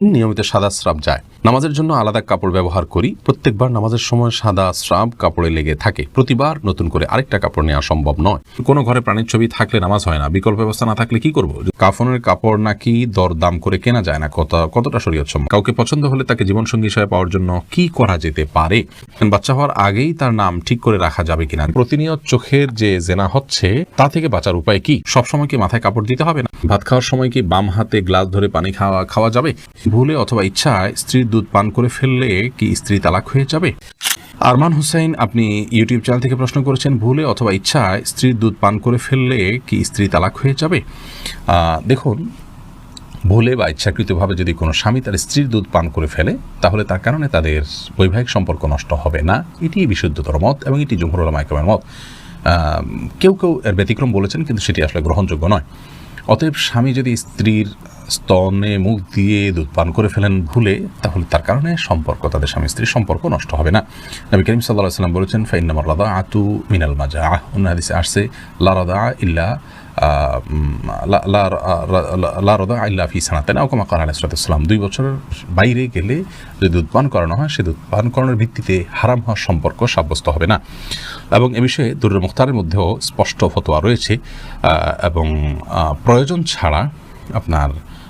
নিয়মিত সাদা স্রাব যায়। নামাজের জন্য আলাদা কাপড় ব্যবহার করি। প্রত্যেকবার নামাজের সময় সাদা স্রাব কাপড়ে লেগে থাকে। প্রতিবার নতুন করে আরেকটা কাপড় নেওয়া সম্ভব নয়। কোনো ঘরে প্রাণীর ছবি থাকলে নামাজ হয় না। বিকল্প ব্যবস্থা না থাকলে কি করব? কাফনের কাপড় নাকি দর দাম করে কেনা যায় না? কত কতটা শরীয়ত সম্মত? কাউকে পছন্দ হলে তাকে জীবনসঙ্গী হিসেবে পাওয়ার জন্য কি করা যেতে পারে? বাচ্চা হওয়ার আগেই তার নাম ঠিক করে রাখা যাবে কিনা? প্রতিনিয়ত চোখের যে জেনা হচ্ছে, তা থেকে বাঁচার উপায় কি? সবসময় কি মাথায় কাপড় দিতে হবে না? ভাত খাওয়ার সময় কি বাম হাতে গ্লাস ধরে পানি খাওয়া খাওয়া যাবে? ভুলে অথবা ইচ্ছায় স্ত্রীর দুধ পান করে ফেললে কি স্ত্রী তালাক হয়ে যাবে? আরমান হুসাইন, আপনি ইউটিউব চ্যানেল থেকে প্রশ্ন করেছেন, ভুলে অথবা ইচ্ছায় স্ত্রীর দুধ পান করে ফেললে কি স্ত্রী তালাক হয়ে যাবে? দেখুন, ভুলে বা ইচ্ছাকৃতভাবে যদি কোনো স্বামী তার স্ত্রীর দুধ পান করে ফেলে, তাহলে তার কারণে তাদের বৈবাহিক সম্পর্ক নষ্ট হবে না। এটি বিশুদ্ধতর মত এবং এটি জমহুর মাইকমের মত। কেউ কেউ এর ব্যতিক্রম বলেছেন, কিন্তু সেটি আসলে গ্রহণযোগ্য নয়। অতএব স্বামী যদি স্ত্রীর স্তনে মুখ দিয়ে দুধ পান করে ফেলেন ভুলে তাহলে তার কারণে সম্পর্ক তাদের স্বামী স্ত্রীর সম্পর্ক নষ্ট হবে না। নবী করিম সাল্লাহ সাল্লাম বলেছেন ফাইনামার রাদা আতু মিনাল মাজা আহ অন্য হাদিসে আসছে লা রাদা ইল্লা আহ, উম, লা- লা- রা- লা- লা রদা আল্লাহ ফি সানাতেন। ওকমা কার আলাইসালাম দুই বছরের বাইরে গেলে যদি দুধ পান করানো হয় সে দুধ পান করানোর ভিত্তিতে হারাম হওয়ার সম্পর্ক সাব্যস্ত হবে না। এবং এ বিষয়ে দুর্র মুখতারের মধ্যেও স্পষ্ট ফতোয়া রয়েছে এবং প্রয়োজন ছাড়া আপনার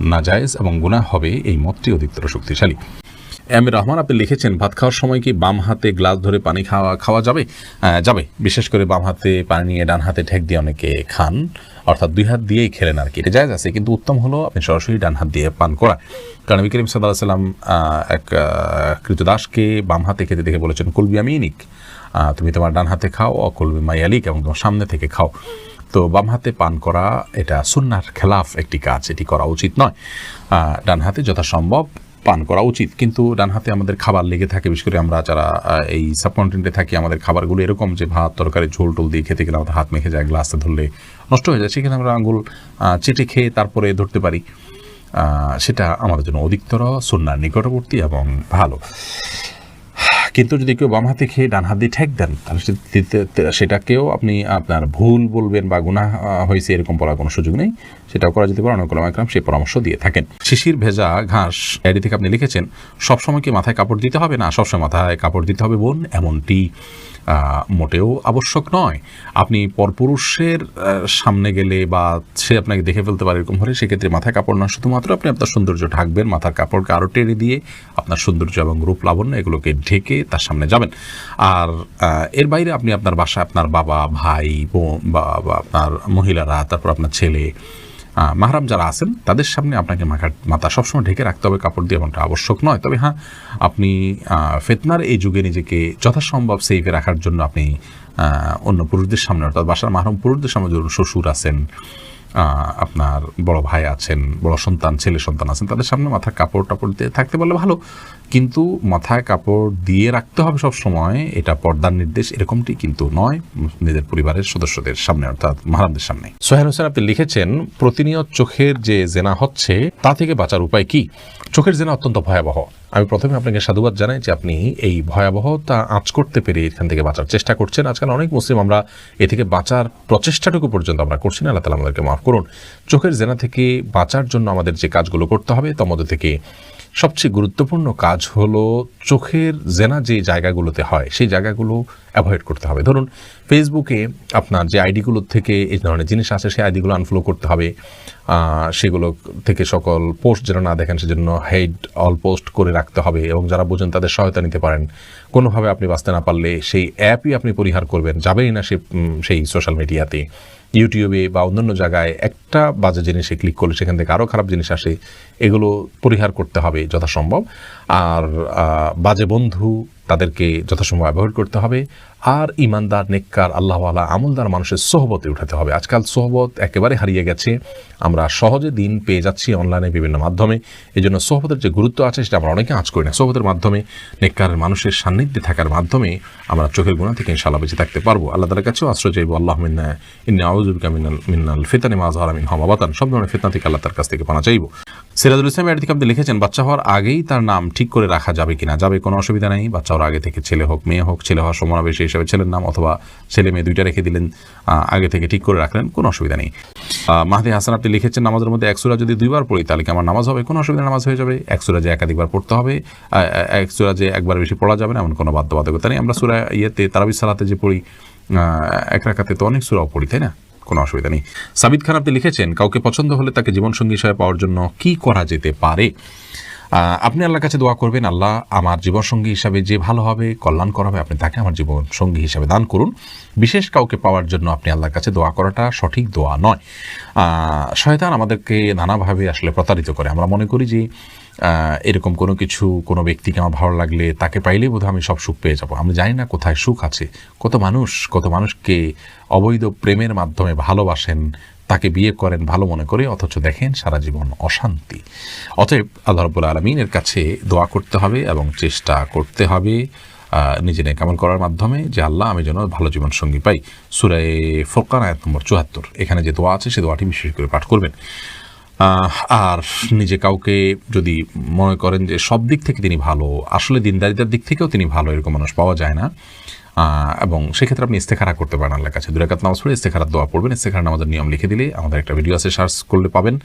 নাজায়েজ এবং গুনাহ হবে এই মতটি অধিকতর শক্তিশালী। এম রহমান, আপনি লিখেছেন, ভাত খাওয়ার সময় কি বাম হাতে গ্লাস ধরে পানি খাওয়া খাওয়া যাবে? যাবে। বিশেষ করে বাম হাতে পানি নিয়ে ডান হাতে ঠেক দিয়ে অনেকে খান। অর্থাৎ দুই হাত দিয়েই খেলেন আর কি। এটা জায়জ আছে কিন্তু উত্তম হলো আপনি সরাসরি ডান হাত দিয়ে পান করা। কারণ নবী করিম সাল্লাহ সাল্লাম এক কৃতদাসকে বাম হাতে খেতে দেখে বলেছেন কুলবি আমিনিক আহ, তুমি তোমার ডান হাতে খাও অকুলবি মাইয়ালিক এবং তোমার সামনে থেকে খাও। তো বাম হাতে পান করা এটা সুন্নার খেলাফ একটি কাজ এটি করা উচিত নয়। ডান হাতে যথাসম্ভব পান করা উচিত। কিন্তু ডান হাতে আমাদের খাবার লেগে থাকে, বিশেষ করে আমরা যারা এই সাবকন্টিনেন্টে থাকি, আমাদের খাবারগুলো এরকম যে ভাত, তরকারি, ঝোল টোল দিয়ে খেতে গেলে আমাদের হাত মেখে যায়, গ্লাসে ধরলে নষ্ট হয়ে যায়, সেখানে আমরা আঙুল চেটে খেয়ে তারপরে ধরতে পারি। সেটা আমাদের জন্য অধিকতর সন্ন্যার নিকটবর্তী এবং ভালো। কিন্তু যদি কেউ বাম হাতে খেয়ে ডান হাত দিয়ে ঠেক দেন তাহলে সেটাকেও আপনি আপনার ভুল বলবেন বা আহ, হয়েছে এরকম বলার কোনো সুযোগ নেই। সেটাও করা যেতে পারে। অনেক একরাম সেই পরামর্শ দিয়ে থাকেন। শিশির ভেজা ঘাস এডি থেকে আপনি লিখেছেন সবসময় কি মাথায় কাপড় দিতে হবে? না সবসময় মাথায় কাপড় দিতে হবে বোন এমনটি মোটেও আবশ্যক নয়। আপনি পরপুরুষের সামনে গেলে বা সে আপনাকে দেখে ফেলতে পারে এরকম হলে সেক্ষেত্রে মাথায় কাপড় না শুধুমাত্র আপনি আপনার সৌন্দর্য ঢাকবেন মাথার কাপড়কে আরও টেনে দিয়ে আপনার সৌন্দর্য এবং রূপ লাবণ্য এগুলোকে ঢেকে তার সামনে যাবেন। আর এর বাইরে আপনি আপনার বাসায় আপনার বাবা, ভাই, বোন, বা আপনার মহিলারা, তারপর আপনার ছেলে মাহরাম যারা আছেন, তাদের সামনে আপনাকে মাথা মাথা সবসময় ঢেকে রাখতে হবে। কাপড় দিয়ে এমনটা আবশ্যক নয়। তবে হ্যাঁ আপনি ফেতনার এই যুগে নিজেকে যথাসম্ভব সেফে রাখার জন্য আপনি অন্য পুরুষদের সামনে, অর্থাৎ বাসার মাহরম পুরুষদের সামনে ধরুন শ্বশুর আছেন আপনার বড় ভাই আছেন, বড় সন্তান, ছেলে সন্তান আছেন, তাদের সামনে মাথায় কাপড় টাপড় দিয়ে থাকতে পারলে ভালো। কিন্তু মাথায় কাপড় দিয়ে রাখতে হবে সব সময় এটা পর্দার নির্দেশ, এরকমটি কিন্তু নয় নিজের পরিবারের সদস্যদের সামনে, অর্থাৎ মাহারামদের সামনে। সোহেল হোসেন, আপনি লিখেছেন, প্রতিনিয়ত চোখের যে জেনা হচ্ছে, তা থেকে বাঁচার উপায় কি? চোখের জেনা অত্যন্ত ভয়াবহ। আমি প্রথমে আপনাকে সাধুবাদ জানাই যে আপনি এই ভয়াবহতা আঁচ করতে পেরে এখান থেকে বাঁচার চেষ্টা করছেন। আজকাল অনেক মুসলিম আমরা এ থেকে বাঁচার প্রচেষ্টাটুকু পর্যন্ত আমরা করছি না। আল্লাহ তালা আমাদেরকে মাফ করুন। চোখের জেনা থেকে বাঁচার জন্য আমাদের যে কাজগুলো করতে হবে, তার মধ্যে থেকে সবচেয়ে গুরুত্বপূর্ণ কাজ হলো চোখের জেনা যে জায়গাগুলোতে হয়, সেই জায়গাগুলো অ্যাভয়েড করতে হবে। ধরুন ফেসবুকে আপনার যে আইডিগুলো থেকে এই ধরনের জিনিস আছে সেই আইডিগুলো আনফলো করতে হবে। সেগুলো থেকে সকল পোস্ট যেন না দেখেন, সেজন্য হেড অল পোস্ট করে রাখতে হবে এবং যারা বোঝেন তাদের সহায়তা নিতে পারেন। কোনোভাবে আপনি বাঁচতে না পারলে সেই অ্যাপই আপনি পরিহার করবেন, যাবেই না সে সেই সোশ্যাল মিডিয়াতে ইউটিউবে বা অন্যান্য জায়গায় একটা বাজে জিনিসে ক্লিক করলে সেখান থেকে আরও খারাপ জিনিস আসে, এগুলো পরিহার করতে হবে যথাসম্ভব। আর বাজে বন্ধু তাদেরকে যথাসময় ব্যবহার করতে হবে। আর ইমানদার, নেককার, আল্লাহওয়ালা, আমলদার মানুষের সোহবতে উঠাতে হবে। আজকাল সোহবত একেবারে হারিয়ে গেছে। আমরা সহজে দিন পেয়ে যাচ্ছি অনলাইনে বিভিন্ন মাধ্যমে। এই জন্য সোহবতের যে গুরুত্ব আছে সেটা আমরা অনেকে আঁচ করি না। সোহবতের মাধ্যমে নেককার মানুষের সান্নিধ্যে থাকার মাধ্যমে আমরা চোখের গুণা থেকে ইনশাল্লাহ বেঁচে থাকতে পারব। আল্লাহ তালার কাছেও আশ্রয় চাইব। আল্লাহ মিন্না, ইন্না আউজুবিকা মিনাল মিনাল ফিতানি মাজহার আমিন হমাবাতান সব ধরনের ফিতনা থেকে আল্লাহ তার কাছ থেকে পানা চাইব। সিরাজুল ইসলাম এর থেকে আপনি লিখেছেন বাচ্চা হওয়ার আগেই তার নাম ঠিক করে রাখা যাবে কিনা। যাবে কোনো অসুবিধা নেই বাচ্চা হওয়ার আগে থেকে ছেলে হোক মেয়ে হোক ছেলে হওয়ার সমাবেশে হিসাবে ছেলের নাম অথবা ছেলে মেয়ে দুইটা রেখে দিলেন আগে থেকে ঠিক করে রাখলেন কোনো অসুবিধা নেই। মাহদি হাসান আপনি লিখেছেন নামাজের মধ্যে এক সুরা যদি দুইবার পড়ি তাহলে কি আমার নামাজ হবে? কোনো অসুবিধা নামাজ হয়ে যাবে। এক সুরা যে একাধিকবার পড়তে হবে আহ, আহ, এক সুরা যে একবার বেশি পড়া যাবে না এমন কোনো বাধ্যবাধকতা নেই। আমরা সুরা ইয়েতে তারাবি সালাতে যে পড়ি এক রাখাতে তো অনেক সুরাও পড়ি তাই না? কোনো অসুবিধা নেই। সাবিদ খান আপনি লিখেছেন, কাউকে পছন্দ হলে তাকে জীবনসঙ্গী হিসাবে পাওয়ার জন্য কি করা যেতে পারে? আপনি আল্লাহর কাছে দোয়া করবেন, আল্লাহ আমার জীবনসঙ্গী হিসাবে যে ভালো হবে, কল্যাণকর হবে, আপনি তাকে আমার জীবনসঙ্গী হিসাবে দান করুন। বিশেষ কাউকে পাওয়ার জন্য আপনি আল্লাহর কাছে দোয়া করাটা সঠিক দোয়া নয়। শয়তান আমাদেরকে নানাভাবে আসলে প্রতারিত করে। আমরা মনে করি যে এরকম কোনো কিছু কোনো ব্যক্তিকে আমার ভালো লাগলে তাকে পাইলেই বোধহয় আমি সব সুখ পেয়ে যাব। আমি জানি না কোথায় সুখ আছে। কত মানুষ, কত মানুষকে অবৈধ প্রেমের মাধ্যমে ভালোবাসেন, তাকে বিয়ে করেন ভালো মনে করে, অথচ দেখেন সারা জীবন অশান্তি। অতএব আল্লাহ রব্বুল আলমিনের কাছে দোয়া করতে হবে এবং চেষ্টা করতে হবে নিজে নেকামল করার মাধ্যমে যে আল্লাহ আমি যেন ভালো জীবন সঙ্গী পাই। সুরায় ফোরকান আয়াত নম্বর চুয়াত্তর। এখানে যে দোয়া আছে, সে দোয়াটি বিশেষ করে পাঠ করবেন। আর নিজে কাউকে যদি মনে করেন যে সব দিক থেকে তিনি ভালো, আসলে দিনদারিতার দিক থেকেও তিনি ভালো এরকম মানুষ পাওয়া যায় না। এবং সেক্ষেত্রে আপনি ইস্তেখারা করতে পারেন আল্লাহ কাছে। দুরাকাত নামাজ পড়ে ইস্তেখারার দোয়া পড়বেন। ইস্তেখারা নামাজের নিয়ম লিখে দিলে আমাদের একটা ভিডিও আছে, সার্চ করলে পাবেন।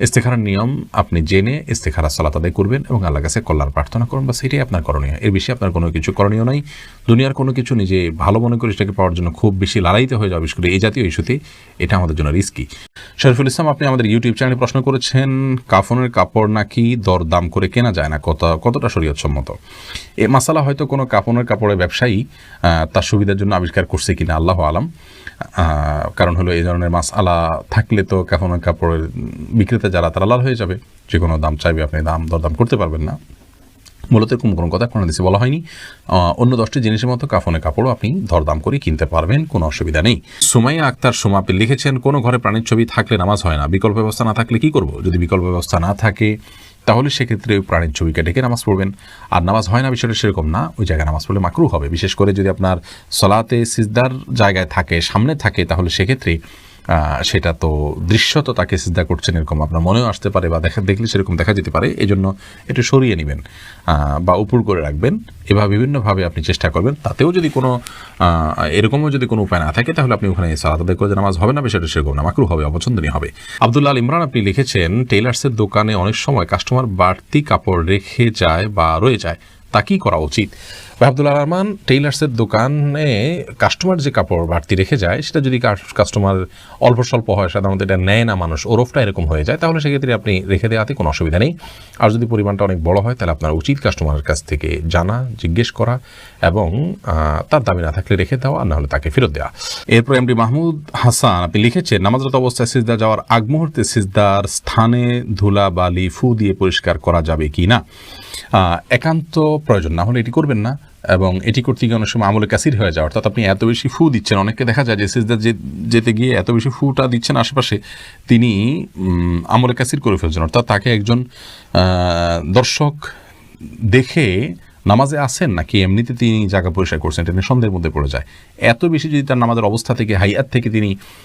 ইস্তেখারার নিয়ম আপনি জেনে ইস্তেখারা সালাত আদায় করবেন এবং আল্লাহ কাছে কল্যাণ প্রার্থনা করুন। বা সেটাই আপনার করণীয়। এর বেশি আপনার কোনো কিছু করণীয় নাই। দুনিয়ার কোনো কিছু নিজে ভালো মনে করে সেটাকে পাওয়ার জন্য খুব বেশি লড়াইতে হয়ে যাবে বিশেষ করে এই জাতীয় ইস্যুতে এটা আমাদের জন্য রিস্কি শরীফুল ইসলাম, আপনি আমাদের ইউটিউব চ্যানেলে প্রশ্ন করেছেন, কাফনের কাপড় নাকি দর দাম করে কেনা যায় না, কত কতটা শরীয়তসম্মত? এ মাসালা হয়তো কোনো কাপনের কাপড়ের ব্যবসায়ী তার সুবিধার জন্য আবিষ্কার করছে কিনা, আল্লাহ আলাম। কারণ হলো এই ধরনের মাস আলা থাকলে তো কাফনের কাপড়ের বিক্রেতা যারা, তারা লাল হয়ে যাবে। যে কোনো দাম চাইবে, আপনি দাম দরদাম করতে পারবেন না। মূলত এরকম কোনো কথা কোনো দেশে বলা হয়নি। অন্য দশটি জিনিসের মতো কাফনের কাপড়ও আপনি দরদাম করে কিনতে পারবেন, কোনো অসুবিধা নেই। সুমাইয়া আক্তার সোমা আপনি লিখেছেন, কোনো ঘরে প্রাণীর ছবি থাকলে নামাজ হয় না। বিকল্প ব্যবস্থা না থাকলে কি করব? যদি বিকল্প ব্যবস্থা না থাকে, তাহলে সেক্ষেত্রে ওই প্রাণীর ছবিকে ডেকে নামাজ পড়বেন। আর নামাজ হয় না বিষয়টা সেরকম না, ওই জায়গায় নামাজ পড়লে মাকরু হবে। বিশেষ করে যদি আপনার সলাতে সিজদার জায়গায় থাকে, সামনে থাকে, তাহলে সেক্ষেত্রে সেটা তো দৃশ্য তো তাকে সিদ্ধা করছেন এরকম আপনার মনেও আসতে পারে বা দেখা দেখলে সেরকম দেখা যেতে পারে এই জন্য একটু সরিয়ে নেবেন বা উপর করে রাখবেন, এভাবে বিভিন্নভাবে আপনি চেষ্টা করবেন, তাতেও যদি কোনো এরকমও যদি কোনো উপায় না থাকে, তাহলে আপনি ওখানে সালাত আদায় করে যে নামাজ হবে না, বিষয়টা সেরকম না মাকরু হবে, অপছন্দনীয় হবে। আবদুল্লাহ আল ইমরান আপনি লিখেছেন টেলার্সের দোকানে অনেক সময় কাস্টমার বাড়তি কাপড় রেখে যায় বা রয়ে যায়, তা কি করা উচিত? ভাই আব্দুল্লাহ রহমান টেইলার্সের দোকানে কাস্টমার যে কাপড় বাড়তি রেখে যায়, সেটা যদি কাস্টমার অল্প স্বল্প হয়, সাধারণত এটা নেয় না মানুষ, ওরফটা এরকম হয়ে যায়, তাহলে সেক্ষেত্রে আপনি রেখে দেওয়াতে কোনো অসুবিধা নেই। আর যদি পরিমাণটা অনেক বড় হয়, তাহলে আপনার উচিত কাস্টমারের কাছ থেকে জানা, জিজ্ঞেস করা এবং তার দাবি না থাকলে রেখে দেওয়া, আর না হলে তাকে ফেরত দেওয়া। এরপর এমডি মাহমুদ হাসান, আপনি লিখেছেন, নামাজরত অবস্থায় সিজদা যাওয়ার আগ মুহূর্তে সিজদার স্থানে ধুলা বালি ফু দিয়ে পরিষ্কার করা যাবে কি না একান্ত প্রয়োজন, না হলে এটি করবেন না। এবং এটি করতে গিয়ে অনেক সময় আমলে কাসির হয়ে যায়। অর্থাৎ আপনি এত বেশি ফু দিচ্ছেন। অনেককে দেখা যায় যে সিজদা যেতে গিয়ে এত বেশি ফুটা দিচ্ছেন আশেপাশে, তিনি আমলে কাসির করে ফেলছেন। অর্থাৎ তাকে একজন দর্শক দেখে নামাজে আসেন নাকি এমনিতে তিনি জায়গা পরিষ্কার করছেন, এটা সন্দেহের মধ্যে পড়ে যায়। এত বেশি যদি তার নামাজের অবস্থা থেকে, হাইয়াত থেকে তিনি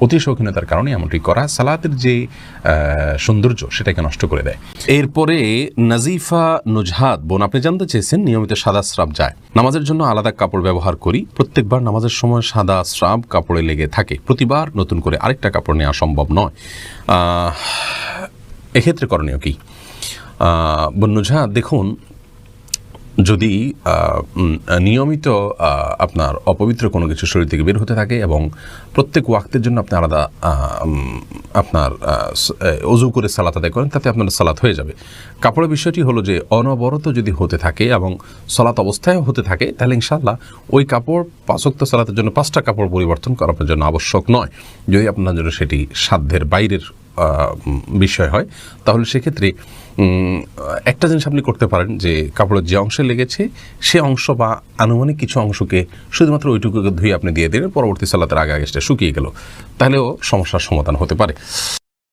অতি শৌখিনতার কারণে এমনটি করা সালাতের যে সৌন্দর্য সেটাকে নষ্ট করে দেয়। এরপরে নাজিফা নুজহাত বোন আপনি জানতে চেয়েছেন নিয়মিত সাদা স্রাব যায়। নামাজের জন্য আলাদা কাপড় ব্যবহার করি প্রত্যেকবার নামাজের সময় সাদা স্রাব কাপড়ে লেগে থাকে। প্রতিবার নতুন করে আরেকটা কাপড় নেওয়া সম্ভব নয়। এক্ষেত্রে করণীয় কি? আহ, বোন দেখুন যদি নিয়মিত আপনার অপবিত্র কোনো কিছু শরীর থেকে বের হতে থাকে এবং প্রত্যেক ওয়াক্তের জন্য আপনি আলাদা আপনার অজু করে সালাত আদায় করেন, তাতে আপনার সালাত হয়ে যাবে। কাপড়ের বিষয়টি হলো যে, অনবরত যদি হতে থাকে এবং সালাত অবস্থায় হতে থাকে, তাহলে ইনশাল্লাহ ওই কাপড় পাঁচক্ত সালাতের জন্য পাঁচটা কাপড় পরিবর্তন করা আপনার জন্য আবশ্যক নয়। যদি আপনার জন্য সেটি সাধ্যের বাইরের বিষয় হয়, তাহলে সেক্ষেত্রে একটা জিনিস আপনি করতে পারেন যে, কাপড়ের যে অংশে লেগেছে, সে অংশ বা আনুমানিক কিছু অংশকে শুধুমাত্র ওইটুকুকে ধুয়ে আপনি দিয়ে দিলেন, পরবর্তী সালাতের আগে আগে সেটা শুকিয়ে গেল। তাহলেও সমস্যার সমাধান হতে পারে।